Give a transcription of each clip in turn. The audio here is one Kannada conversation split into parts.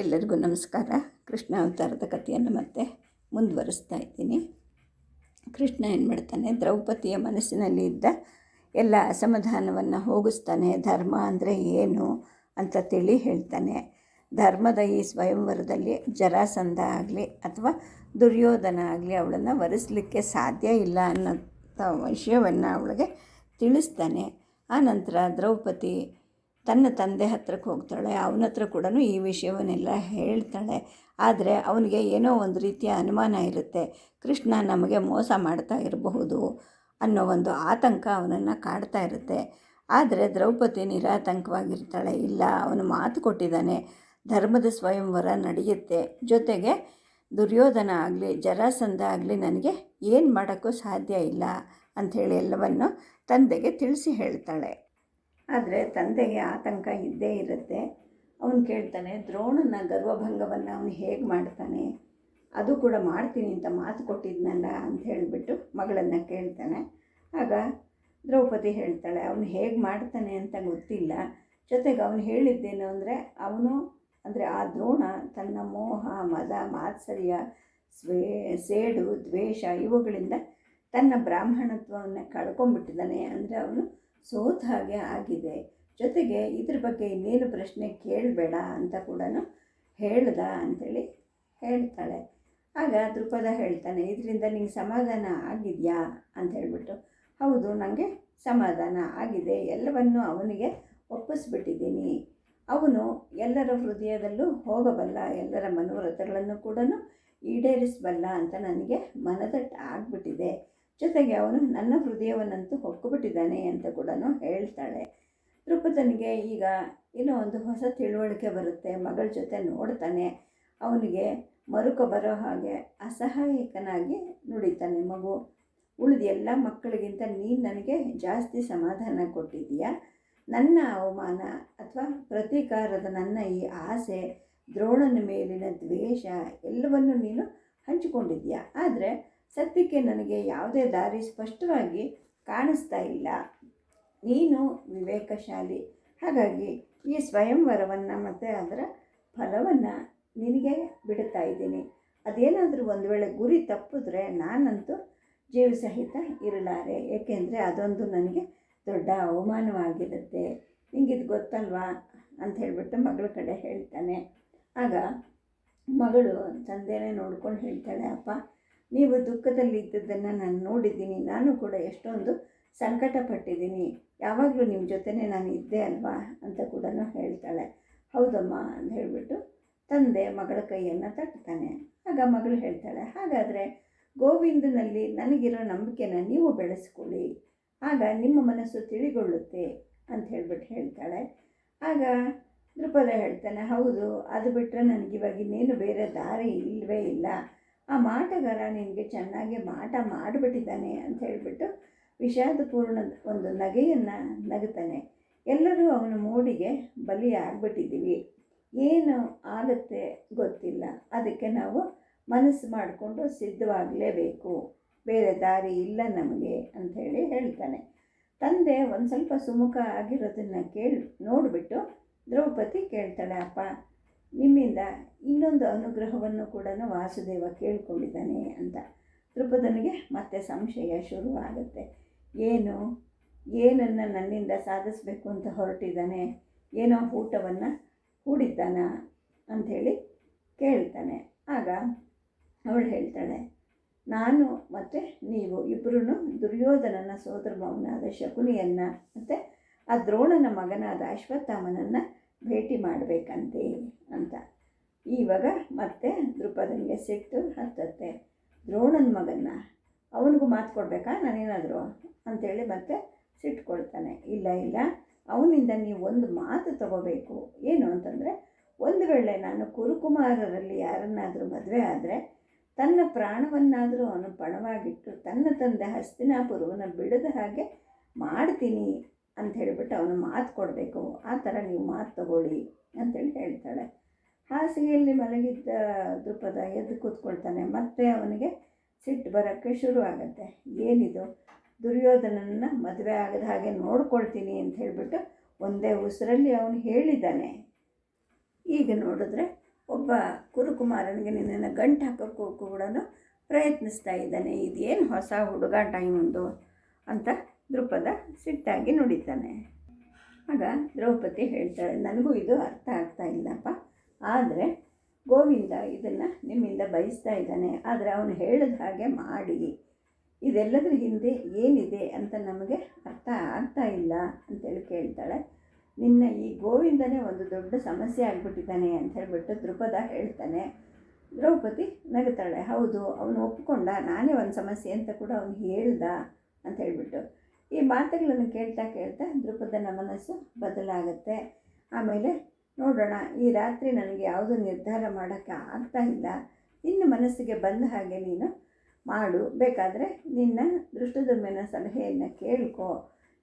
ಎಲ್ಲರಿಗೂ ನಮಸ್ಕಾರ. ಕೃಷ್ಣ ಅವತಾರದ ಕಥೆಯನ್ನು ಮತ್ತೆ ಮುಂದುವರಿಸ್ತಾ ಇದ್ದೀನಿ. ಕೃಷ್ಣ ಏನು ಮಾಡ್ತಾನೆ? ದ್ರೌಪದಿಯ ಮನಸ್ಸಿನಲ್ಲಿ ಇದ್ದ ಎಲ್ಲ ಅಸಮಾಧಾನವನ್ನು ಹೋಗಿಸ್ತಾನೆ. ಧರ್ಮ ಅಂದರೆ ಏನು ಅಂತ ತಿಳಿ ಹೇಳ್ತಾನೆ. ಧರ್ಮದ ಈ ಸ್ವಯಂವರದಲ್ಲಿ ಜರಾಸಂಧ ಆಗಲಿ ಅಥವಾ ದುರ್ಯೋಧನ ಆಗಲಿ ಅವಳನ್ನು ವರಿಸಲಿಕ್ಕೆ ಸಾಧ್ಯ ಇಲ್ಲ ಅನ್ನೋ ವಿಷಯವನ್ನು ಅವಳಿಗೆ ತಿಳಿಸ್ತಾನೆ. ಆನಂತರ ದ್ರೌಪದಿ ತನ್ನ ತಂದೆ ಹತ್ರಕ್ಕೆ ಹೋಗ್ತಾಳೆ, ಅವನ ಹತ್ರ ಕೂಡ ಈ ವಿಷಯವನ್ನೆಲ್ಲ ಹೇಳ್ತಾಳೆ. ಆದರೆ ಅವನಿಗೆ ಏನೋ ಒಂದು ರೀತಿಯ ಅನುಮಾನ ಇರುತ್ತೆ, ಕೃಷ್ಣ ನಮಗೆ ಮೋಸ ಮಾಡ್ತಾ ಇರಬಹುದು ಅನ್ನೋ ಒಂದು ಆತಂಕ ಅವನನ್ನು ಕಾಡ್ತಾ ಇರುತ್ತೆ. ಆದರೆ ದ್ರೌಪದಿ ನಿರಾತಂಕವಾಗಿರ್ತಾಳೆ, ಇಲ್ಲ, ಅವನು ಮಾತು ಕೊಟ್ಟಿದ್ದಾನೆ, ಧರ್ಮದ ಸ್ವಯಂವರ ನಡೆಯುತ್ತೆ. ಜೊತೆಗೆ ದುರ್ಯೋಧನ ಆಗಲಿ, ಜರಾಸಂಧ ಆಗಲಿ ನನಗೆ ಏನು ಮಾಡೋಕ್ಕೂ ಸಾಧ್ಯ ಇಲ್ಲ ಅಂಥೇಳಿ ಎಲ್ಲವನ್ನು ತಂದೆಗೆ ತಿಳಿಸಿ ಹೇಳ್ತಾಳೆ. ಆದರೆ ತಂದೆಗೆ ಆತಂಕ ಇದ್ದೇ ಇರುತ್ತೆ. ಅವನು ಕೇಳ್ತಾನೆ, ದ್ರೋಣನ ಗರ್ವಭಂಗವನ್ನು ಅವನು ಹೇಗೆ ಮಾಡ್ತಾನೆ? ಅದು ಕೂಡ ಮಾಡ್ತೀನಿ ಅಂತ ಮಾತು ಕೊಟ್ಟಿದ್ನಲ್ಲ ಅಂತ ಹೇಳಿಬಿಟ್ಟು ಮಗಳನ್ನು ಕೇಳ್ತಾನೆ. ಆಗ ದ್ರೌಪದಿ ಹೇಳ್ತಾಳೆ, ಅವನು ಹೇಗೆ ಮಾಡ್ತಾನೆ ಅಂತ ಗೊತ್ತಿಲ್ಲ. ಜೊತೆಗೆ ಅವನು ಹೇಳಿದ್ದೇನು ಅಂದರೆ, ಅವನು ಅಂದರೆ ಆ ದ್ರೋಣ ತನ್ನ ಮೋಹ, ಮದ, ಮಾತ್ಸರ್ಯ, ಸ್ವೇ, ಸೇಡು, ದ್ವೇಷ ಇವುಗಳಿಂದ ತನ್ನ ಬ್ರಾಹ್ಮಣತ್ವವನ್ನು ಕಳ್ಕೊಂಡ್ಬಿಟ್ಟಿದ್ದಾನೆ. ಅಂದರೆ ಅವನು ಸೋತ ಹಾಗೆ ಆಗಿದೆ. ಜೊತೆಗೆ ಇದ್ರ ಬಗ್ಗೆ ಇನ್ನೇನು ಪ್ರಶ್ನೆ ಕೇಳಬೇಡ ಅಂತ ಕೂಡ ಹೇಳ್ದ ಅಂಥೇಳಿ ಹೇಳ್ತಾಳೆ. ಆಗ ದೃಪದ ಹೇಳ್ತಾನೆ, ಇದರಿಂದ ನಿಂಗೆ ಸಮಾಧಾನ ಆಗಿದೆಯಾ? ಅಂತ ಹೇಳ್ಬಿಟ್ಟು, ಹೌದು ನನಗೆ ಸಮಾಧಾನ ಆಗಿದೆ. ಎಲ್ಲವನ್ನು ಅವನಿಗೆ ಒಪ್ಪಿಸ್ಬಿಟ್ಟಿದ್ದೀನಿ. ಅವನು ಎಲ್ಲರ ಹೃದಯದಲ್ಲೂ ಹೋಗಬಲ್ಲ, ಎಲ್ಲರ ಮನೋರಥಗಳನ್ನು ಕೂಡ ಈಡೇರಿಸಬಲ್ಲ ಅಂತ ನನಗೆ ಮನದಟ್ಟು ಆಗಿಬಿಟ್ಟಿದೆ ಜೊತೆಗೆ ಅವನು ನನ್ನ ಹೃದಯವನ್ನಂತೂ ಹೊಕ್ಕುಬಿಟ್ಟಿದ್ದಾನೆ ಅಂತ ಕೂಡ ಹೇಳ್ತಾಳೆ. ದೃಪದನಿಗೆ ಈಗ ಏನೋ ಒಂದು ಹೊಸ ತಿಳುವಳಿಕೆ ಬರುತ್ತೆ. ಮಗಳ ಜೊತೆ ನೋಡ್ತಾನೆ. ಅವನಿಗೆ ಮರುಕ ಬರೋ ಹಾಗೆ ಅಸಹಾಯಕನಾಗಿ ನುಡಿತಾನೆ ಮಗು. ಉಳಿದ ಎಲ್ಲ ಮಕ್ಕಳಿಗಿಂತ ನೀನು ನನಗೆ ಜಾಸ್ತಿ ಸಮಾಧಾನ ಕೊಟ್ಟಿದ್ದೀಯಾ? ನನ್ನ ಅವಮಾನ ಅಥವಾ ಪ್ರತೀಕಾರದ ನನ್ನ ಈ ಆಸೆ, ದ್ರೋಣನ ಮೇಲಿನ ದ್ವೇಷ ಎಲ್ಲವನ್ನು ನೀನು ಹಂಚಿಕೊಂಡಿದ್ದೀಯಾ? ಆದರೆ ಸದ್ಯಕ್ಕೆ ನನಗೆ ಯಾವುದೇ ದಾರಿ ಸ್ಪಷ್ಟವಾಗಿ ಕಾಣಿಸ್ತಾ ಇಲ್ಲ. ನೀನು ವಿವೇಕಶಾಲಿ. ಹಾಗಾಗಿ ಈ ಸ್ವಯಂವರವನ್ನು ಮತ್ತು ಅದರ ಫಲವನ್ನು ನಿನಗೆ ಬಿಡುತ್ತಾ ಇದ್ದೀನಿ. ಅದೇನಾದರೂ ಒಂದು ವೇಳೆ ಗುರಿ ತಪ್ಪಿದ್ರೆ ನಾನಂತೂ ಜೀವ ಸಹಿತ ಇರಲಾರೆ. ಏಕೆಂದರೆ ಅದೊಂದು ನನಗೆ ದೊಡ್ಡ ಅವಮಾನವಾಗಿರುತ್ತೆ. ನಿಂಗಿದು ಗೊತ್ತಲ್ವಾ? ಅಂತ ಹೇಳಿಬಿಟ್ಟು ಮಗಳ ಕಡೆ ಹೇಳ್ತಾನೆ. ಆಗ ಮಗಳು ತಂದೆನೇ ನೋಡ್ಕೊಂಡು ಹೇಳ್ತಾಳೆ, ಅಪ್ಪ ನೀವು ದುಃಖದಲ್ಲಿದ್ದದ್ದನ್ನು ನಾನು ನೋಡಿದ್ದೀನಿ. ನಾನು ಕೂಡ ಎಷ್ಟೊಂದು ಸಂಕಟ ಪಟ್ಟಿದ್ದೀನಿ ಯಾವಾಗಲೂ ನಿಮ್ಮ ಜೊತೆನೇ ನಾನು ಇದ್ದೆ ಅಲ್ವಾ ಅಂತ ಕೂಡ ಹೇಳ್ತಾಳೆ. ಹೌದಮ್ಮ ಅಂತ ಹೇಳಿಬಿಟ್ಟು ತಂದೆ ಮಗಳ ಕೈಯನ್ನು ತಟ್ತಾನೆ. ಆಗ ಮಗಳು ಹೇಳ್ತಾಳೆ, ಹಾಗಾದರೆ ಗೋವಿಂದನಲ್ಲಿ ನನಗಿರೋ ನಂಬಿಕೆನ ನೀವು ಬೆಳೆಸ್ಕೊಳ್ಳಿ. ಆಗ ನಿಮ್ಮ ಮನಸ್ಸು ತಿಳಿಗೊಳ್ಳುತ್ತೆ ಅಂತ ಹೇಳ್ಬಿಟ್ಟು ಹೇಳ್ತಾಳೆ. ಆಗ ದೃಪದ ಹೇಳ್ತಾನೆ, ಹೌದು ಅದು ಬಿಟ್ಟರೆ ನನಗಿವಾಗ ಇನ್ನೇನು ಬೇರೆ ದಾರಿ ಇಲ್ಲವೇ ಇಲ್ಲ. ಆ ಮಾಟಗಾರ ನಿನಗೆ ಚೆನ್ನಾಗಿ ಮಾಟ ಮಾಡಿಬಿಟ್ಟಿದ್ದಾನೆ ಅಂತ ಹೇಳಿಬಿಟ್ಟು ವಿಷಾದಪೂರ್ಣ ಒಂದು ನಗೆಯನ್ನು ನಗುತ್ತಾನೆ. ಎಲ್ಲರೂ ಅವನ ಮೂಡಿಗೆ ಬಲಿ ಆಗಿಬಿಟ್ಟಿದ್ದೀವಿ. ಏನು ಆಗುತ್ತೆ ಗೊತ್ತಿಲ್ಲ. ಅದಕ್ಕೆ ನಾವು ಮನಸ್ಸು ಮಾಡಿಕೊಂಡು ಸಿದ್ಧವಾಗಲೇಬೇಕು. ಬೇರೆ ದಾರಿ ಇಲ್ಲ ನಮಗೆ ಅಂಥೇಳಿ ಹೇಳ್ತಾನೆ. ತಂದೆ ಒಂದು ಸ್ವಲ್ಪ ಸುಮುಖ ಆಗಿರೋದನ್ನು ಕೇಳಿ ನೋಡಿಬಿಟ್ಟು ದ್ರೌಪದಿ ಕೇಳ್ತಾಳೆ, ಅಪ್ಪ ನಿಮ್ಮಿಂದ ಇನ್ನೊಂದು ಅನುಗ್ರಹವನ್ನು ಕೂಡ ವಾಸುದೇವ ಕೇಳಿಕೊಂಡಿದ್ದಾನೆ ಅಂತ ದೃಪದನಿಗೆ ಮತ್ತೆ ಸಂಶಯ ಶುರುವಾಗುತ್ತೆ. ಏನು? ಏನನ್ನು ನನ್ನಿಂದ ಸಾಧಿಸಬೇಕು ಅಂತ ಹೊರಟಿದ್ದಾನೆ? ಏನೋ ಊಟವನ್ನು ಹೂಡಿದ್ದಾನ ಅಂಥೇಳಿ ಕೇಳ್ತಾನೆ. ಆಗ ಅವಳು ಹೇಳ್ತಾಳೆ, ನಾನು ಮತ್ತು ನೀವು ಇಬ್ಬರೂ ದುರ್ಯೋಧನನ ಸೋದರ ಮಗನಾದ ಶಕುನಿಯನ್ನು ಮತ್ತು ಆ ದ್ರೋಣನ ಮಗನಾದ ಅಶ್ವತ್ಥಾಮನನ್ನು ಭೇಟಿ ಮಾಡಬೇಕಂತೆ ಅಂತ. ಇವಾಗ ಮತ್ತೆ ದೃಪದನಿಗೆ ಸಿಟ್ಟು ಹತ್ತತ್ತೆ. ದ್ರೋಣನ ಮಗನ್ನ ಅವನಿಗೂ ಮಾತು ಕೊಡಬೇಕಾ? ನಾನೇನಾದರೂ ಅಂಥೇಳಿ ಮತ್ತೆ ಸಿಟ್ಕೊಳ್ತಾನೆ ಇಲ್ಲ ಇಲ್ಲ, ಅವನಿಂದ ನೀವು ಒಂದು ಮಾತು ತಗೋಬೇಕು. ಏನು ಅಂತಂದರೆ, ಒಂದು ವೇಳೆ ನಾನು ಕುರುಕುಮಾರರಲ್ಲಿ ಯಾರನ್ನಾದರೂ ಮದುವೆ ಆದರೆ, ತನ್ನ ಪ್ರಾಣವನ್ನಾದರೂ ಅವನು ಪಣವಾಗಿಟ್ಟು ತನ್ನ ತಂದೆ ಹಸ್ತಿನಾಪುರವನ್ನು ಬಿಡದ ಹಾಗೆ ಮಾಡ್ತೀನಿ. ಅಂತ ಹೇಳಿಬಿಟ್ಟು ಅವನು ಮಾತು ಕೊಡಬೇಕು. ಆ ಥರ ನೀವು ಮಾತು ತಗೊಳ್ಳಿ ಅಂತೇಳಿ ಹೇಳ್ತಾಳೆ. ಹಾಸಿಗೆಯಲ್ಲಿ ಮಲಗಿದ್ದ ದೃಪದ ಎದ್ದು ಕೂತ್ಕೊಳ್ತಾನೆ. ಮತ್ತೆ ಅವನಿಗೆ ಸಿಟ್ಟು ಬರೋಕ್ಕೆ ಶುರು ಆಗುತ್ತೆ. ಏನಿದು? ದುರ್ಯೋಧನನ ಮದುವೆ ಆಗದ ಹಾಗೆ ನೋಡ್ಕೊಳ್ತೀನಿ ಅಂತ ಹೇಳಿಬಿಟ್ಟು ಒಂದೇ ಉಸಿರಲ್ಲಿ ಅವನು ಹೇಳಿದ್ದಾನೆ. ಈಗ ನೋಡಿದ್ರೆ ಒಬ್ಬ ಕುರುಕುಮಾರನಿಗೆ ನಿನ್ನನ್ನು ಗಂಟು ಹಾಕೋಕ್ಕೂ ಕೂಡ ಪ್ರಯತ್ನಿಸ್ತಾ ಇದ್ದಾನೆ. ಇದೇನು ಹೊಸ ಹುಡುಗಾಟ ಇವೊಂದು ಅಂತ ದೃಪದ ಸಿಟ್ಟಾಗಿ ನುಡಿತಾನೆ ಆಗ ದ್ರೌಪದಿ ಹೇಳ್ತಾಳೆ, ನನಗೂ ಇದು ಅರ್ಥ ಆಗ್ತಾ ಇಲ್ಲಪ್ಪ. ಆದರೆ ಗೋವಿಂದ ಇದನ್ನು ನಿಮ್ಮಿಂದ ಬಯಸ್ತಾ ಇದ್ದಾನೆ. ಆದರೆ ಅವನು ಹೇಳಿದ ಹಾಗೆ ಮಾಡಿ. ಇದೆಲ್ಲದರ ಹಿಂದೆ ಏನಿದೆ ಅಂತ ನಮಗೆ ಅರ್ಥ ಆಗ್ತಾ ಇಲ್ಲ, ಅಂತೇಳಿ ಕೇಳ್ತಾಳೆ. ನಿನ್ನ ಈ ಗೋವಿಂದನೇ ಒಂದು ದೊಡ್ಡ ಸಮಸ್ಯೆ ಆಗಿಬಿಟ್ಟಿದ್ದಾನೆ ಅಂತ ಹೇಳಿಬಿಟ್ಟು ದೃಪದ ಹೇಳ್ತಾನೆ. ದ್ರೌಪದಿ ನಗುತ್ತಾಳೆ ಹೌದು, ಅವನು ಒಪ್ಪಿಕೊಂಡ ನಾನೇ ಒಂದು ಸಮಸ್ಯೆ ಅಂತ ಕೂಡ ಅವನು ಹೇಳ್ದ, ಅಂತ ಹೇಳಿಬಿಟ್ಟು. ಈ ಮಾತುಗಳನ್ನು ಕೇಳ್ತಾ ಕೇಳ್ತಾ ದೃಪದನ ಮನಸ್ಸು ಬದಲಾಗುತ್ತೆ. ಆಮೇಲೆ ನೋಡೋಣ, ಈ ರಾತ್ರಿ ನನಗೆ ಯಾವುದು ನಿರ್ಧಾರ ಮಾಡೋಕ್ಕೆ ಆಗ್ತಾ ಇಲ್ಲ. ನಿನ್ನ ಮನಸ್ಸಿಗೆ ಬಂದ ಹಾಗೆ ನೀನು ಮಾಡು. ಬೇಕಾದರೆ ನಿನ್ನ ದೃಷ್ಟದುಮ್ಯನ ಸಲಹೆಯನ್ನು ಕೇಳ್ಕೊ.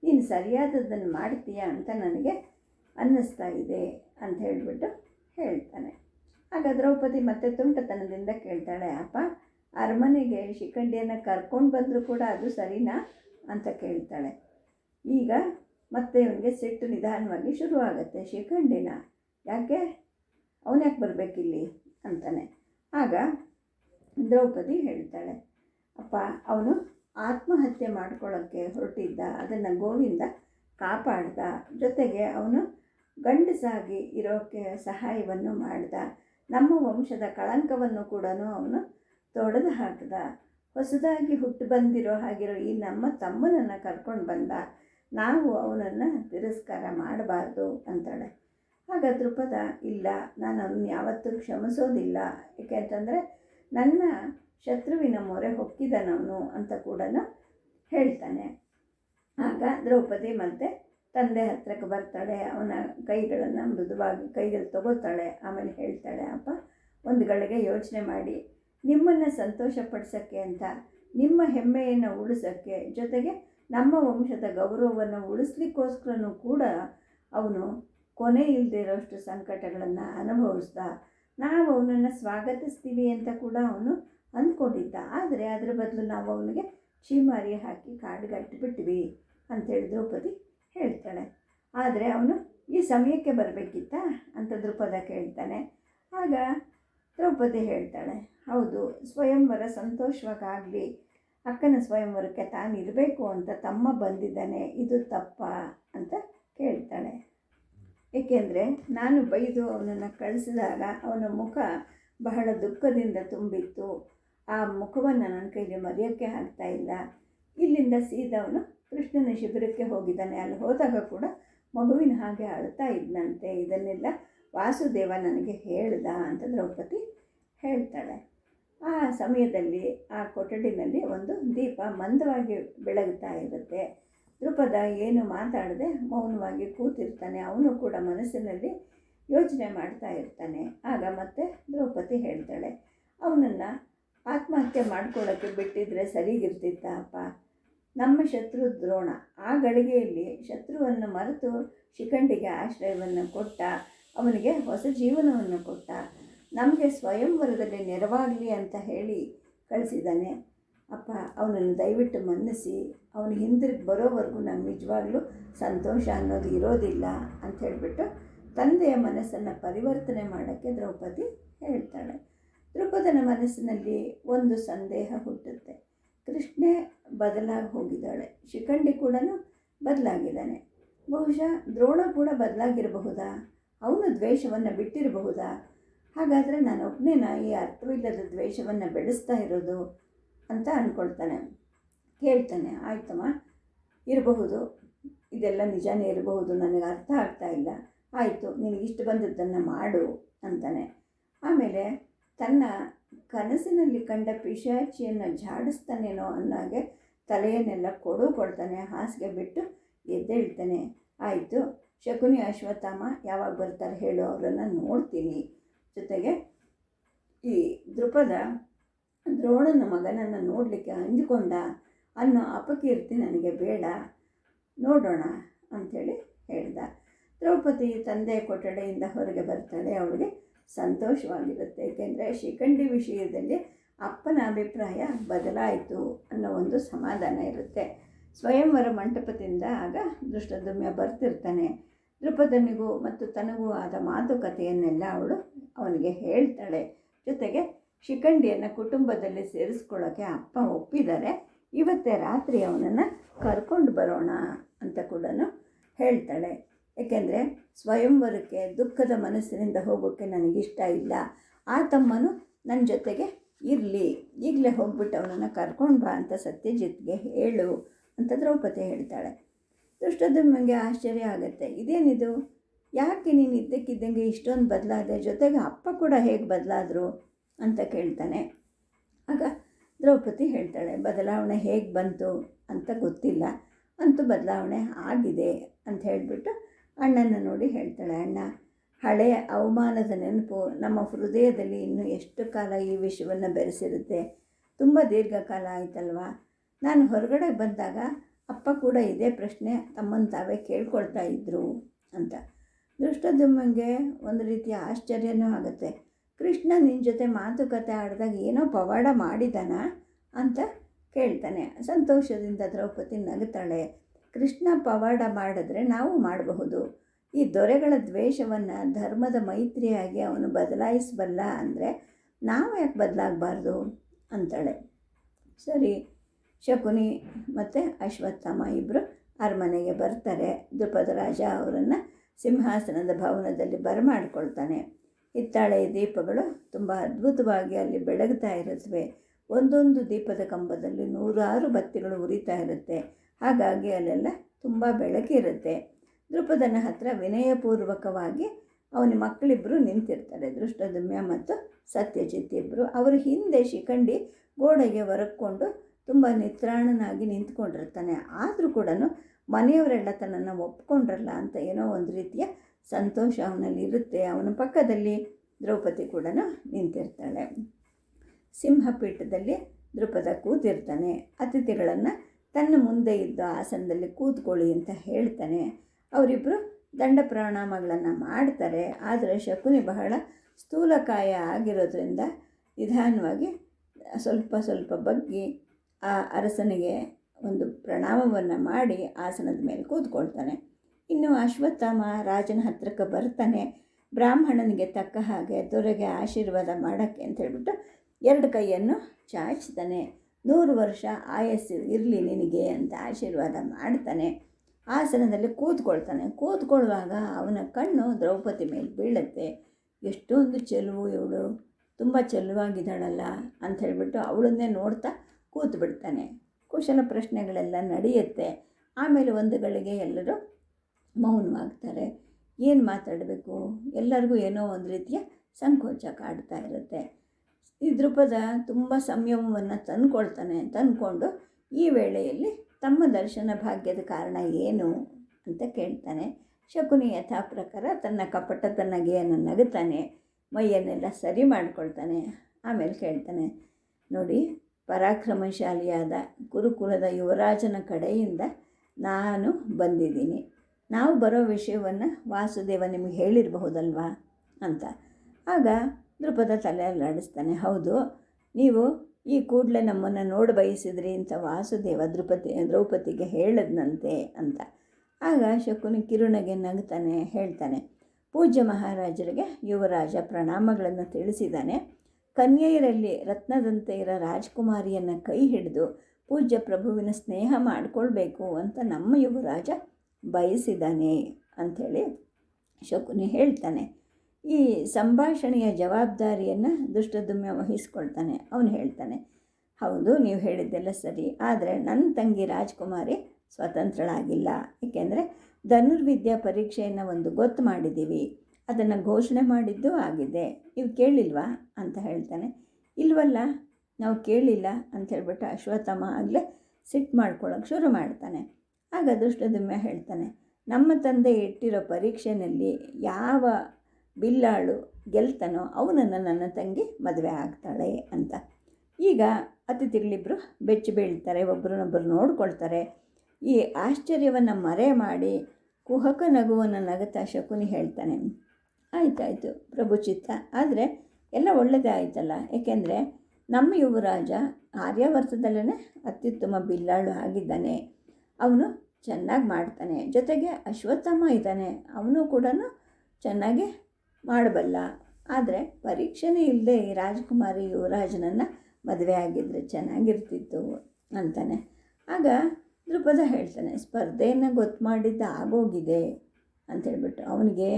ನೀನು ಸರಿಯಾದದ್ದನ್ನು ಮಾಡ್ತೀಯ ಅಂತ ನನಗೆ ಅನ್ನಿಸ್ತಾ ಇದೆ ಅಂತ ಹೇಳಿಬಿಟ್ಟು ಹೇಳ್ತಾನೆ. ಆಗ ದ್ರೌಪದಿ ಮತ್ತೆ ತುಂಟತನದಿಂದ ಕೇಳ್ತಾಳೆ, ಅಪ್ಪ, ಅರಮನೆಗೆ ಶಿಖಂಡಿಯನ್ನು ಕರ್ಕೊಂಡು ಬಂದರೂ ಕೂಡ ಅದು ಸರಿನಾ? ಅಂತ ಕೇಳ್ತಾಳೆ. ಈಗ ಮತ್ತೆ ಇವನಿಗೆ ಸಿಟ್ಟು ನಿಧಾನವಾಗಿ ಶುರುವಾಗುತ್ತೆ ಶಿಖಂಡಿನ ಯಾಕೆ? ಅವನ್ಯಾಕೆ ಬರಬೇಕಿಲ್ಲಿ? ಅಂತಾನೆ. ಆಗ ದ್ರೌಪದಿ ಹೇಳ್ತಾಳೆ, ಅಪ್ಪ, ಅವನು ಆತ್ಮಹತ್ಯೆ ಮಾಡ್ಕೊಳ್ಳೋಕ್ಕೆ ಹೊರಟಿದ್ದ, ಅದನ್ನು ಗೋವಿಂದ ಕಾಪಾಡ್ದ. ಜೊತೆಗೆ ಅವನು ಗಂಡಸಾಗಿ ಇರೋಕ್ಕೆ ಸಹಾಯವನ್ನು ಮಾಡ್ದ. ನಮ್ಮ ವಂಶದ ಕಳಂಕವನ್ನು ಕೂಡ ಅವನು ತೊಡೆದು ಹಾಕಿದ ಹೊಸದಾಗಿ ಹುಟ್ಟು ಬಂದಿರೋ ಹಾಗಿರೋ ಈ ನಮ್ಮ ತಮ್ಮನನ್ನು ಕರ್ಕೊಂಡು ಬಂದ, ನಾವು ಅವನನ್ನು ತಿರಸ್ಕಾರ ಮಾಡಬಾರ್ದು ಅಂತಾಳೆ. ಆಗ ದೃಪದ ಇಲ್ಲ, ನಾನು ಅವನ್ನ ಯಾವತ್ತೂ ಕ್ಷಮಿಸೋದಿಲ್ಲ ಏಕೆಂತಂದರೆ ನನ್ನ ಶತ್ರುವಿನ ಮೊರೆ ಹೊಕ್ಕಿದನವನು ಅಂತ ಕೂಡ ಹೇಳ್ತಾನೆ. ಆಗ ದ್ರೌಪದಿ ಮತ್ತೆ ತಂದೆ ಹತ್ರಕ್ಕೆ ಬರ್ತಾಳೆ, ಅವನ ಕೈಗಳನ್ನು ಮೃದುವಾಗಿ ಕೈಯಲ್ಲಿ ತಗೋತಾಳೆ, ಆಮೇಲೆ ಹೇಳ್ತಾಳೆ, ಅಪ್ಪ, ಒಂದು ಗಳಿಗೆ ಯೋಚನೆ ಮಾಡಿ ನಿಮ್ಮನ್ನು ಸಂತೋಷಪಡಿಸೋಕ್ಕೆ ಅಂತ, ನಿಮ್ಮ ಹೆಮ್ಮೆಯನ್ನು ಉಳಿಸೋಕ್ಕೆ, ಜೊತೆಗೆ ನಮ್ಮ ವಂಶದ ಗೌರವವನ್ನು ಉಳಿಸ್ಲಿಕ್ಕೋಸ್ಕರನೂ ಕೂಡ ಅವನು ಕೊನೆ ಇಲ್ಲದೆ ಇರೋಷ್ಟು ಸಂಕಟಗಳನ್ನು ಅನುಭವಿಸ್ತಾ ನಾವು ಅವನನ್ನು ಸ್ವಾಗತಿಸ್ತೀವಿ ಅಂತ ಕೂಡ ಅವನು ಅಂದ್ಕೊಂಡಿದ್ದ. ಆದರೆ ಅದರ ಬದಲು ನಾವು ಅವನಿಗೆ ಚೀಮಾರಿ ಹಾಕಿ ಕಾಡುಗಟ್ಟಿಬಿಟ್ವಿ ಅಂತೇಳಿ ದ್ರೌಪದಿ ಹೇಳ್ತಾಳೆ. ಆದರೆ ಅವನು ಈ ಸಮಯಕ್ಕೆ ಬರಬೇಕಿತ್ತಾ ಅಂತ ದೃಪದ ಕೇಳ್ತಾನೆ. ಆಗ ದ್ರೌಪದಿ ಹೇಳ್ತಾಳೆ, ಹೌದು, ಸ್ವಯಂವರ ಸಂತೋಷವಾಗಲಿ, ಅಕ್ಕನ ಸ್ವಯಂವರಕ್ಕೆ ತಾನು ಇರಬೇಕು ಅಂತ ತಮ್ಮ ಬಂದಿದ್ದಾನೆ, ಇದು ತಪ್ಪ ಅಂತ ಕೇಳ್ತಾಳೆ. ಏಕೆಂದರೆ ನಾನು ಬೈದು ಅವನನ್ನು ಕಳಿಸಿದಾಗ ಅವನ ಮುಖ ಬಹಳ ದುಃಖದಿಂದ ತುಂಬಿತ್ತು. ಆ ಮುಖವನ್ನು ನನ್ನ ಕೈಲಿ ಮರೆಯೋಕ್ಕೆ ಆಗ್ತಾ ಇಲ್ಲ. ಇಲ್ಲಿಂದ ಸೀದಾ ಅವನು ಕೃಷ್ಣನ ಶಿಬಿರಕ್ಕೆ ಹೋಗಿದ್ದಾನೆ. ಅಲ್ಲಿ ಹೋದಾಗ ಕೂಡ ಮಗುವಿನ ಹಾಗೆ ಅಳ್ತಾ ಇದ್ದಂತೆ ಇದನ್ನೆಲ್ಲ ವಾಸುದೇವ ನನಗೆ ಹೇಳ್ದ ಅಂತ ದ್ರೌಪದಿ ಹೇಳ್ತಾಳೆ. ಆ ಸಮಯದಲ್ಲಿ, ಆ ಕೊಠಡಿನಲ್ಲಿ ಒಂದು ದೀಪ ಮಂದವಾಗಿ ಬೆಳಗ್ತಾ ಇರುತ್ತೆ. ದೃಪದ ಏನು ಮಾತಾಡದೆ ಮೌನವಾಗಿ ಕೂತಿರ್ತಾನೆ. ಅವನು ಕೂಡ ಮನಸ್ಸಿನಲ್ಲಿ ಯೋಚನೆ ಮಾಡ್ತಾ ಇರ್ತಾನೆ. ಆಗ ಮತ್ತೆ ದ್ರೌಪದಿ ಹೇಳ್ತಾಳೆ, ಅವನನ್ನು ಆತ್ಮಹತ್ಯೆ ಮಾಡ್ಕೊಳ್ಳೋಕ್ಕೆ ಬಿಟ್ಟಿದ್ರೆ ಸರಿಗಿರ್ತಿತ್ತ ಅಪ್ಪ ನಮ್ಮ ಶತ್ರು ದ್ರೋಣ. ಆ ಗಳಿಗೆಯಲ್ಲಿ ಶತ್ರುವನ್ನು ಮರೆತು ಶಿಖಂಡಿಗೆ ಆಶ್ರಯವನ್ನು ಕೊಟ್ಟ ಅವನಿಗೆ ಹೊಸ ಜೀವನವನ್ನು ಕೊಟ್ಟ. ನಮಗೆ ಸ್ವಯಂವರದಲ್ಲಿ ನೆರವಾಗಲಿ ಅಂತ ಹೇಳಿ ಕಳಿಸಿದ್ದಾನೆ. ಅಪ್ಪ, ಅವನನ್ನು ದಯವಿಟ್ಟು ಮನ್ನಿಸಿ. ಅವನು ಹಿಂದಿರುಗಿ ಬರೋವರೆಗೂ ನಂಗೆ ನಿಜವಾಗ್ಲೂ ಸಂತೋಷ ಅನ್ನೋದು ಇರೋದಿಲ್ಲ ಅಂತ ಹೇಳಿಬಿಟ್ಟು ತಂದೆಯ ಮನಸ್ಸನ್ನು ಪರಿವರ್ತನೆ ಮಾಡೋಕ್ಕೆ ದ್ರೌಪದಿ ಹೇಳ್ತಾಳೆ. ದ್ರೌಪದನ ಮನಸ್ಸಿನಲ್ಲಿ ಒಂದು ಸಂದೇಹ ಹುಟ್ಟುತ್ತೆ. ಕೃಷ್ಣೆ ಬದಲಾಗಿ ಹೋಗಿದ್ದಾಳೆ. ಶಿಖಂಡಿ ಕೂಡ ಬದಲಾಗಿದ್ದಾನೆ. ಬಹುಶಃ ದ್ರೋಣ ಕೂಡ ಬದಲಾಗಿರಬಹುದಾ? ಅವನು ದ್ವೇಷವನ್ನು ಬಿಟ್ಟಿರಬಹುದಾ? ಹಾಗಾದರೆ ನಾನು ಒಬ್ಬನೇನ ಈ ಅರ್ಥವಿಲ್ಲದ ದ್ವೇಷವನ್ನು ಬೆಳೆಸ್ತಾ ಇರೋದು ಅಂತ ಅಂದ್ಕೊಳ್ತಾನೆ ಕೇಳ್ತಾನೆ, ಆಯ್ತಮ್ಮ, ಇರಬಹುದು. ಇದೆಲ್ಲ ನಿಜಾನೇ ಇರಬಹುದು. ನನಗೆ ಅರ್ಥ ಆಗ್ತಾ ಇಲ್ಲ. ಆಯಿತು, ನಿನಗಿಷ್ಟು ಬಂದದ್ದನ್ನು ಮಾಡು, ಅಂತಾನೆ. ಆಮೇಲೆ ತನ್ನ ಕನಸಿನಲ್ಲಿ ಕಂಡ ಪಿಶಾಚಿಯನ್ನು ಝಾಡಿಸ್ತಾನೇನೋ ಅನ್ನೋಗೆ ತಲೆಯನ್ನೆಲ್ಲ ಕೊಡು ಕೊಡ್ತಾನೆ ಹಾಸಿಗೆ ಬಿಟ್ಟು ಎದ್ದೇಳ್ತಾನೆ. ಆಯಿತು ಶಕುನಿ ಅಶ್ವತ್ಥಾಮ ಯಾವಾಗ ಬರ್ತಾರೆ ಹೇಳು ಅವರನ್ನು ನೋಡ್ತೀನಿ. ಜೊತೆಗೆ ಈ ದೃಪದ ದ್ರೋಣನ ಮಗನನ್ನು ನೋಡಲಿಕ್ಕೆ ಅಂಜಿಕೊಂಡ ಅನ್ನೋ ಅಪಕೀರ್ತಿ ನನಗೆ ಬೇಡ. ನೋಡೋಣ ಅಂಥೇಳಿ ಹೇಳ್ದ. ದ್ರೌಪದಿ ತಂದೆ ಕೊಠಡಿಯಿಂದ ಹೊರಗೆ ಬರ್ತಾಳೆ. ಅವಳಿಗೆ ಸಂತೋಷವಾಗಿರುತ್ತೆ. ಏಕೆಂದರೆ ಶಿಖಂಡಿ ವಿಷಯದಲ್ಲಿ ಅಪ್ಪನ ಅಭಿಪ್ರಾಯ ಬದಲಾಯಿತು ಅನ್ನೋ ಒಂದು ಸಮಾಧಾನ ಇರುತ್ತೆ. ಸ್ವಯಂವರ ಮಂಟಪದಿಂದ ಆಗ ದೃಷ್ಟದುಮ್ಯ ಬರ್ತಿರ್ತಾನೆ. ದೃಪದನಿಗೂ ಮತ್ತು ತನಗೂ ಆದ ಮಾತುಕತೆಯನ್ನೆಲ್ಲ ಅವಳು ಅವನಿಗೆ ಹೇಳ್ತಾಳೆ. ಜೊತೆಗೆ ಶಿಖಂಡಿಯನ್ನು ಕುಟುಂಬದಲ್ಲಿ ಸೇರಿಸ್ಕೊಳ್ಳೋಕ್ಕೆ ಅಪ್ಪ ಒಪ್ಪಿದ್ದಾರೆ. ಇವತ್ತೇ ರಾತ್ರಿ ಅವನನ್ನು ಕರ್ಕೊಂಡು ಬರೋಣ ಅಂತ ಕೂಡ ಹೇಳ್ತಾಳೆ. ಏಕೆಂದರೆ ಸ್ವಯಂವರಕ್ಕೆ ದುಃಖದ ಮನಸ್ಸಿನಿಂದ ಹೋಗೋಕ್ಕೆ ನನಗಿಷ್ಟ ಇಲ್ಲ. ಆ ತಮ್ಮನು ನನ್ನ ಜೊತೆಗೆ ಇರಲಿ. ಈಗಲೇ ಹೋಗ್ಬಿಟ್ಟು ಅವನನ್ನು ಕರ್ಕೊಂಡು ಬಾ ಅಂತ ಸತ್ಯಜಿತ್ಗೆ ಹೇಳು. ಅಂತ ದ್ರೌಪದಿ ಹೇಳ್ತಾಳೆ. ದುಷ್ಟದಮ್ಮಗೆ ಆಶ್ಚರ್ಯ ಆಗುತ್ತೆ. ಇದೇನಿದು? ಯಾಕೆ ನೀನು ಇದ್ದಕ್ಕಿದ್ದಂಗೆ ಇಷ್ಟೊಂದು ಬದಲಾದೆ, ಜೊತೆಗೆ ಅಪ್ಪ ಕೂಡ ಹೇಗೆ ಬದಲಾದರು ಅಂತ ಕೇಳ್ತಾನೆ. ಆಗ ದ್ರೌಪದಿ ಹೇಳ್ತಾಳೆ, ಬದಲಾವಣೆ ಹೇಗೆ ಬಂತು ಅಂತ ಗೊತ್ತಿಲ್ಲ. ಅಂತೂ ಬದಲಾವಣೆ ಆಗಿದೆ ಅಂತ ಹೇಳಿಬಿಟ್ಟು ಅಣ್ಣನ ನೋಡಿ ಹೇಳ್ತಾಳೆ, ಅಣ್ಣ, ಹಳೆಯ ಅವಮಾನದ ನೆನಪು ನಮ್ಮ ಹೃದಯದಲ್ಲಿ ಇನ್ನೂ ಎಷ್ಟು ಕಾಲ ಈ ವಿಷಯವನ್ನು ಬೆರೆಸಿರುತ್ತೆ? ತುಂಬ ದೀರ್ಘಕಾಲ ಆಯ್ತಲ್ವಾ? ನಾನು ಹೊರಗಡೆ ಬಂದಾಗ ಅಪ್ಪ ಕೂಡ ಇದೇ ಪ್ರಶ್ನೆ ತಮ್ಮನ್ನು ತಾವೇ ಕೇಳ್ಕೊಳ್ತಾ ಇದ್ದರು ಅಂತ. ದುಷ್ಟದಮ್ಮನಿಗೆ ಒಂದು ರೀತಿಯ ಆಶ್ಚರ್ಯನೂ ಆಗುತ್ತೆ. ಕೃಷ್ಣ ನಿನ್ನ ಜೊತೆ ಮಾತುಕತೆ ಆಡಿದಾಗ ಏನೋ ಪವಾಡ ಮಾಡಿದಾನ ಅಂತ ಕೇಳ್ತಾನೆ. ಸಂತೋಷದಿಂದ ದ್ರೌಪದಿ ನಗುತ್ತಾಳೆ ಕೃಷ್ಣ ಪವಾಡ ಮಾಡಿದ್ರೆ ನಾವು ಮಾಡಬಹುದು. ಈ ದೊರೆಗಳ ದ್ವೇಷವನ್ನು ಧರ್ಮದ ಮೈತ್ರಿಯಾಗಿ ಅವನು ಬದಲಾಯಿಸಬಲ್ಲ ಅಂದರೆ ನಾವು ಯಾಕೆ ಬದಲಾಗಬಾರ್ದು? ಅಂತಾಳೆ. ಸರಿ ಶಕುನಿ ಮತ್ತು ಅಶ್ವತ್ಥಾಮ ಇಬ್ಬರು ಅರಮನೆಗೆ ಬರ್ತಾರೆ. ದ್ರುಪದ ರಾಜ ಅವರನ್ನು ಸಿಂಹಾಸನದ ಭವನದಲ್ಲಿ ಬರಮಾಡಿಕೊಳ್ತಾನೆ. ಹಿತ್ತಾಳೆಯ ದೀಪಗಳು ತುಂಬ ಅದ್ಭುತವಾಗಿ ಅಲ್ಲಿ ಬೆಳಗ್ತಾ ಇರುತ್ತವೆ. ಒಂದೊಂದು ದೀಪದ ಕಂಬದಲ್ಲಿ ನೂರಾರು ಬತ್ತಿಗಳು ಉರಿತಾ ಇರುತ್ತೆ. ಹಾಗಾಗಿ ಅಲ್ಲೆಲ್ಲ ತುಂಬ ಬೆಳಕಿರುತ್ತೆ ದೃಪದನ ಹತ್ರ ವಿನಯಪೂರ್ವಕವಾಗಿ ಅವನ ಮಕ್ಕಳಿಬ್ಬರು ನಿಂತಿರ್ತಾರೆ. ದೃಷ್ಟದುಮ್ಯ ಮತ್ತು ಸತ್ಯಜಿತ್ ಇಬ್ಬರು ಅವರ ಹಿಂದೆ ಶಿಖಂಡಿ ಗೋಡೆಗೆ ಹೊರಕೊಂಡು ತುಂಬ ನಿತ್ರಾಣನಾಗಿ ನಿಂತ್ಕೊಂಡಿರ್ತಾನೆ. ಆದರೂ ಕೂಡ ಮನೆಯವರೆಲ್ಲ ತನ್ನನ್ನು ಒಪ್ಕೊಂಡ್ರಲ್ಲ ಅಂತ ಏನೋ ಒಂದು ರೀತಿಯ ಸಂತೋಷ ಅವನಲ್ಲಿ ಇರುತ್ತೆ ಅವನ ಪಕ್ಕದಲ್ಲಿ ದ್ರೌಪದಿ ಕೂಡ ನಿಂತಿರ್ತಾಳೆ. ಸಿಂಹಪೀಠದಲ್ಲಿ ದೃಪದ ಕೂತಿರ್ತಾನೆ. ಅತಿಥಿಗಳನ್ನು ತನ್ನ ಮುಂದೆ ಇದ್ದ ಆಸನದಲ್ಲಿ ಕೂತ್ಕೊಳ್ಳಿ ಅಂತ ಹೇಳ್ತಾನೆ. ಅವರಿಬ್ಬರು ದಂಡ ಪ್ರಣಾಮಗಳನ್ನು ಮಾಡ್ತಾರೆ. ಆದರೆ ಶಕುನಿ ಬಹಳ ಸ್ಥೂಲಕಾಯ ಆಗಿರೋದ್ರಿಂದ ನಿಧಾನವಾಗಿ ಸ್ವಲ್ಪ ಸ್ವಲ್ಪ ಬಗ್ಗಿ ಆ ಅರಸನಿಗೆ ಒಂದು ಪ್ರಣಾಮವನ್ನು ಮಾಡಿ ಆಸನದ ಮೇಲೆ ಕೂತ್ಕೊಳ್ತಾನೆ. ಇನ್ನು ಅಶ್ವತ್ಥಾಮ ರಾಜನ ಹತ್ರಕ್ಕೆ ಬರ್ತಾನೆ. ಬ್ರಾಹ್ಮಣನಿಗೆ ತಕ್ಕ ಹಾಗೆ ದೊರೆಗೆ ಆಶೀರ್ವಾದ ಮಾಡೋಕ್ಕೆ ಅಂತ ಹೇಳ್ಬಿಟ್ಟು ಎರಡು ಕೈಯನ್ನು ಚಾಚ್ತಾನೆ ನೂರು ವರ್ಷ ಆಯಸ್ಸು ಇರಲಿ ನಿನಗೆ ಅಂತ ಆಶೀರ್ವಾದ ಮಾಡ್ತಾನೆ. ಆಸನದಲ್ಲಿ ಕೂತ್ಕೊಳ್ತಾನೆ. ಕೂತ್ಕೊಳ್ಳುವಾಗ ಅವನ ಕಣ್ಣು ದ್ರೌಪದಿ ಮೇಲೆ ಬೀಳುತ್ತೆ. ಎಷ್ಟೊಂದು ಚೆಲುವು ಇವಳು. ತುಂಬ ಚೆಲುವಾಗಿದ್ದಾಳಲ್ಲ ಅಂತ ಹೇಳಿಬಿಟ್ಟು ಅವಳನ್ನೇ ನೋಡ್ತಾ ಕೂತು ಬಿಡ್ತಾನೆ ಕುಶಲ ಪ್ರಶ್ನೆಗಳೆಲ್ಲ ನಡೆಯುತ್ತೆ. ಆಮೇಲೆ ಒಂದು ಗಳಿಗೆ ಎಲ್ಲರೂ ಮೌನವಾಗ್ತಾರೆ. ಏನು ಮಾತಾಡಬೇಕು? ಎಲ್ಲರಿಗೂ ಏನೋ ಒಂದು ರೀತಿಯ ಸಂಕೋಚ ಕಾಡ್ತಾ ಇರುತ್ತೆ. ಈ ದೃಪದ ತುಂಬ ಸಂಯಮವನ್ನು ತಂದುಕೊಳ್ತಾನೆ. ತಂದುಕೊಂಡು ಈ ವೇಳೆಯಲ್ಲಿ ತಮ್ಮ ದರ್ಶನ ಭಾಗ್ಯದ ಕಾರಣ ಏನು ಅಂತ ಕೇಳ್ತಾನೆ. ಶಕುನಿ ಯಥಾ ಪ್ರಕಾರ ತನ್ನ ಕಪಟದ ನಗೆಯನ್ನು ನಗುತ್ತಾನೆ. ಮೈಯನ್ನೆಲ್ಲ ಸರಿ ಮಾಡ್ಕೊಳ್ತಾನೆ. ಆಮೇಲೆ ಕೇಳ್ತಾನೆ, ನೋಡಿ ಪರಾಕ್ರಮಶಾಲಿಯಾದ ಗುರುಕುಲದ ಯುವರಾಜನ ಕಡೆಯಿಂದ ನಾನು ಬಂದಿದ್ದೀನಿ. ನಾವು ಬರೋ ವಿಷಯವನ್ನು ವಾಸುದೇವ ನಿಮಗೆ ಹೇಳಿರಬಹುದಲ್ವಾ? ಅಂತ. ಆಗ ದೃಪದ ತಲೆ ಅಲ್ಲಾಡಿಸ್ತಾನೆ, ಹೌದು, ನೀವು ಈ ಕೂಡಲೇ ನಮ್ಮನ್ನು ನೋಡಿ ಬಯಸಿದ್ರಿ ಅಂತ ವಾಸುದೇವ ದೃಪತಿ ದ್ರೌಪದಿಗೆ ಹೇಳದ್ನಂತೆ ಅಂತ. ಆಗ ಶಕುನಿ ಕಿರುಣಗೆ ನಗ್ತಾನೆ, ಹೇಳ್ತಾನೆ, ಪೂಜ್ಯ ಮಹಾರಾಜರಿಗೆ ಯುವರಾಜ ಪ್ರಣಾಮಗಳನ್ನು ತಿಳಿಸಿದ್ದಾನೆ ಕನ್ಯೆಯರಲ್ಲಿ ರತ್ನದಂತೆ ಇರೋ ರಾಜ್ಕುಮಾರಿಯನ್ನು ಕೈ ಹಿಡಿದು ಪೂಜ್ಯ ಪ್ರಭುವಿನ ಸ್ನೇಹ ಮಾಡಿಕೊಳ್ಬೇಕು ಅಂತ ನಮ್ಮ ಯುವರಾಜ ಬಯಸಿದ್ದಾನೆ ಅಂಥೇಳಿ ಶಕುನಿ ಹೇಳ್ತಾನೆ. ಈ ಸಂಭಾಷಣೆಯ ಜವಾಬ್ದಾರಿಯನ್ನು ದುಷ್ಟದುಮ್ಯ ವಹಿಸ್ಕೊಳ್ತಾನೆ ಅವನು ಹೇಳ್ತಾನೆ. ಹೌದು, ನೀವು ಹೇಳಿದ್ದೆಲ್ಲ ಸರಿ, ಆದರೆ ನನ್ನ ತಂಗಿ ರಾಜ್ಕುಮಾರಿ ಸ್ವತಂತ್ರಳಾಗಿಲ್ಲ. ಏಕೆಂದರೆ ಧನುರ್ವಿದ್ಯಾ ಪರೀಕ್ಷೆಯನ್ನು ಒಂದು ಗೊತ್ತು ಮಾಡಿದ್ದೀವಿ. ಅದನ್ನು ಘೋಷಣೆ ಮಾಡಿದ್ದು ಆಗಿದೆ. ನೀವು ಕೇಳಿಲ್ವಾ ಅಂತ ಹೇಳ್ತಾನೆ. ಇಲ್ವಲ್ಲ, ನಾವು ಕೇಳಿಲ್ಲ ಅಂತ ಹೇಳ್ಬಿಟ್ಟು ಅಶ್ವತ್ಥಮ್ಮ ಆಗಲೇ ಸಿಟ್ಟು ಮಾಡ್ಕೊಳ್ಳೋಕೆ ಶುರು ಮಾಡ್ತಾನೆ. ಆಗ ದುಷ್ಟದುಮ್ಯ ಹೇಳ್ತಾನೆ, ನಮ್ಮ ತಂದೆ ಇಟ್ಟಿರೋ ಪರೀಕ್ಷೆಯಲ್ಲಿ ಯಾವ ಬಿಲ್ಲಾಳು ಗೆಲ್ತಾನೋ ಅವನನ್ನು ನನ್ನ ತಂಗಿ ಮದುವೆ ಆಗ್ತಾಳೆ ಅಂತ. ಈಗ ಅತಿಥಿಗಳಿಬ್ಬರು ಬೆಚ್ಚಿ ಬೀಳ್ತಾರೆ ಒಬ್ಬರನ್ನೊಬ್ಬರು ನೋಡ್ಕೊಳ್ತಾರೆ. ಈ ಆಶ್ಚರ್ಯವನ್ನು ಮರೆ ಮಾಡಿ ಕುಹಕ ನಗುವನ್ನು ನಗತಾ ಶಕುನಿ ಹೇಳ್ತಾನೆ ಆಯ್ತಾಯಿತು ಪ್ರಭು ಚಿತ್ತ. ಆದರೆ ಎಲ್ಲ ಒಳ್ಳೆಯದೇ ಆಯ್ತಲ್ಲ? ಏಕೆಂದರೆ ನಮ್ಮ ಯುವರಾಜ ಆರ್ಯಾವರ್ತದಲ್ಲೇ ಅತ್ಯುತ್ತಮ ಬಿಲ್ಲಾಳು ಆಗಿದ್ದಾನೆ. ಅವನು ಚೆನ್ನಾಗಿ ಮಾಡ್ತಾನೆ. ಜೊತೆಗೆ ಅಶ್ವತ್ಥಾಮ ಇದ್ದಾನೆ. ಅವನು ಕೂಡ ಚೆನ್ನಾಗಿ ಮಾಡಬಲ್ಲ. ಆದರೆ ಪರೀಕ್ಷೆನೇ ಇಲ್ಲದೆ ಈ ರಾಜಕುಮಾರಿ ಯುವರಾಜನನ್ನು ಮದುವೆ ಆಗಿದ್ದರೆ ಚೆನ್ನಾಗಿರ್ತಿತ್ತು ಅಂತಾನೆ. ಆಗ ದೃಪದ ಹೇಳ್ತಾನೆ, ಸ್ಪರ್ಧೆಯನ್ನು ಗೊತ್ತು ಮಾಡಿದ್ದ ಆಗೋಗಿದೆ ಅಂತೇಳ್ಬಿಟ್ಟು ಅವನಿಗೆ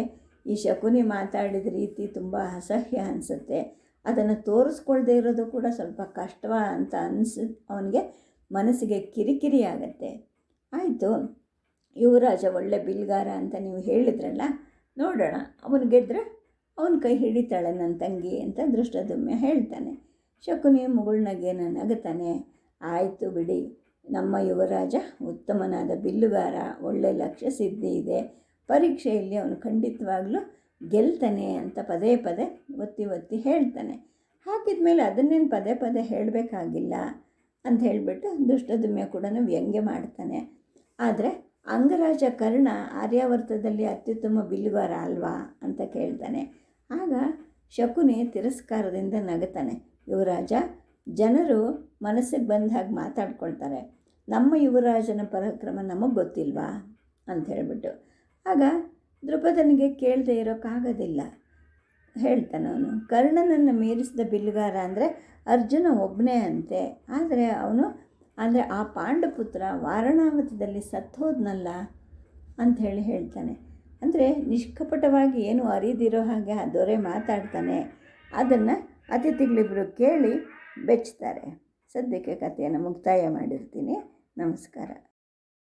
ಈ ಶಕುನಿ ಮಾತಾಡಿದ ರೀತಿ ತುಂಬ ಅಸಹ್ಯ ಅನಿಸುತ್ತೆ. ಅದನ್ನು ತೋರಿಸ್ಕೊಳ್ದೇ ಇರೋದು ಕೂಡ ಸ್ವಲ್ಪ ಕಷ್ಟವ ಅಂತ ಅನಿಸ್, ಅವನಿಗೆ ಮನಸ್ಸಿಗೆ ಕಿರಿಕಿರಿ ಆಗುತ್ತೆ. ಆಯಿತು, ಯುವರಾಜ ಒಳ್ಳೆ ಬಿಲ್ಗಾರ ಅಂತ ನೀವು ಹೇಳಿದ್ರಲ್ಲ, ನೋಡೋಣ. ಅವನು ಗೆದ್ದರೆ ಅವನ ಕೈ ಹಿಡಿತಾಳೆ ನನ್ನ ತಂಗಿ ಅಂತ ದೃಷ್ಟದುಮ್ಯ ಹೇಳ್ತಾನೆ. ಶಕುನಿ ಮುಗುಳ್ನಗೇನ ನಗುತ್ತಾನೆ ಆಯಿತು ಬಿಡಿ, ನಮ್ಮ ಯುವರಾಜ ಉತ್ತಮನಾದ ಬಿಲ್ಲುಗಾರ, ಒಳ್ಳೆ ಲಕ್ಷ್ಯ ಸಿದ್ಧಿ ಇದೆ. ಪರೀಕ್ಷೆಯಲ್ಲಿ ಅವನು ಖಂಡಿತವಾಗಲೂ ಗೆಲ್ತಾನೆ ಅಂತ ಪದೇ ಪದೇ ಒತ್ತಿ ಒತ್ತಿ ಹೇಳ್ತಾನೆ. ಹಾಕಿದ ಮೇಲೆ ಅದನ್ನೇನು ಪದೇ ಪದೇ ಹೇಳಬೇಕಾಗಿಲ್ಲ ಅಂತ ಹೇಳಿಬಿಟ್ಟು ದುಷ್ಟದುಮ್ಯ ಕೂಡ ವ್ಯಂಗ್ಯ ಮಾಡ್ತಾನೆ. ಆದರೆ ಅಂಗರಾಜ ಕರ್ಣ ಆರ್ಯಾವರ್ತದಲ್ಲಿ ಅತ್ಯುತ್ತಮ ಬಿಲ್ಲುಗಾರ ಅಲ್ವಾ ಅಂತ ಕೇಳ್ತಾನೆ. ಆಗ ಶಕುನಿ ತಿರಸ್ಕಾರದಿಂದ ನಗುತ್ತಾನೆ ಯುವರಾಜ, ಜನರು ಮನಸ್ಸಿಗೆ ಬಂದ ಹಾಗೆ ಮಾತಾಡ್ಕೊಳ್ತಾರೆ. ನಮ್ಮ ಯುವರಾಜನ ಪರಾಕ್ರಮ ನಮಗೆ ಗೊತ್ತಿಲ್ವಾ? ಅಂತ ಹೇಳಿಬಿಟ್ಟು. ಆಗ ದ್ರುಪದನಿಗೆ ಕೇಳದೆ ಇರೋಕ್ಕಾಗೋದಿಲ್ಲ ಹೇಳ್ತಾನೆ ಅವನು, ಕರ್ಣನನ್ನು ಮೀರಿಸಿದ ಬಿಲ್ಲುಗಾರ ಅಂದರೆ ಅರ್ಜುನ ಒಬ್ಬನೇ ಅಂತೆ. ಆದರೆ ಅವನು, ಅಂದರೆ ಆ ಪಾಂಡುಪುತ್ರ ವಾರಣಾವತದಲ್ಲಿ ಸತ್ತೋದ್ನಲ್ಲ? ಅಂಥೇಳಿ ಹೇಳ್ತಾನೆ. ಅಂದರೆ ನಿಷ್ಕಪಟವಾಗಿ ಏನು ಅರಿದಿರೋ ಹಾಗೆ ಆ ದೊರೆ ಮಾತಾಡ್ತಾನೆ. ಅದನ್ನು ಅತಿಥಿಗಳಿಬ್ಬರು ಕೇಳಿ ಬೆಚ್ತಾರೆ. ಸದ್ಯಕ್ಕೆ ಕಥೆಯನ್ನು ಮುಕ್ತಾಯ ಮಾಡಿರ್ತೀನಿ. ನಮಸ್ಕಾರ.